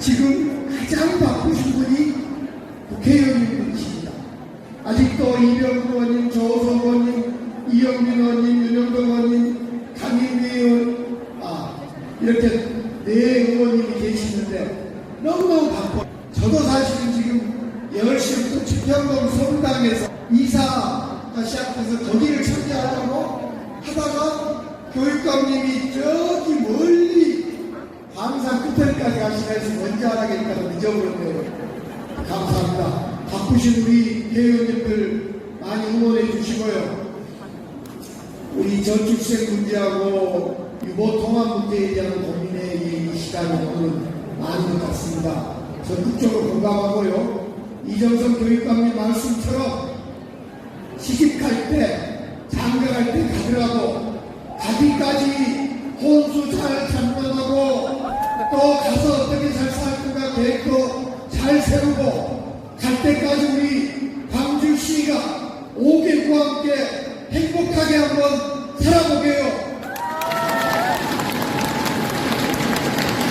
지금 가장 바쁘신 분이 국회의원님이십니다. 아직도 이병구 의원님, 조호성 의원님, 이영민 의원님, 윤영동 의원님, 강인미 의원, 아, 이렇게 네 의원님이 계시는데 너무너무 바빠. 저도 사실은 지금 10시부터 주평동 성당에서 이사가 시작돼서 거기를 참여하려고 하다가 교육감님이 저기 멀리 항상 끝에까지 가시나 해서 늦어버렸네요. 감사합니다. 바쁘신 우리 회원님들 많이 응원해 주시고요. 우리 저출생 문제하고 유보 통합 문제에 대한 고민의 이 시간이 오늘 많은 것 같습니다. 적극적으로 공감하고요. 이정선 교육감님 말씀처럼 시집갈 때, 장가갈 때 가더라도 가기까지 혼수 잘 참관하고 계획도 잘 세우고 갈 때까지 우리 광주시가 5개국과 함께 행복하게 한번 살아보게요.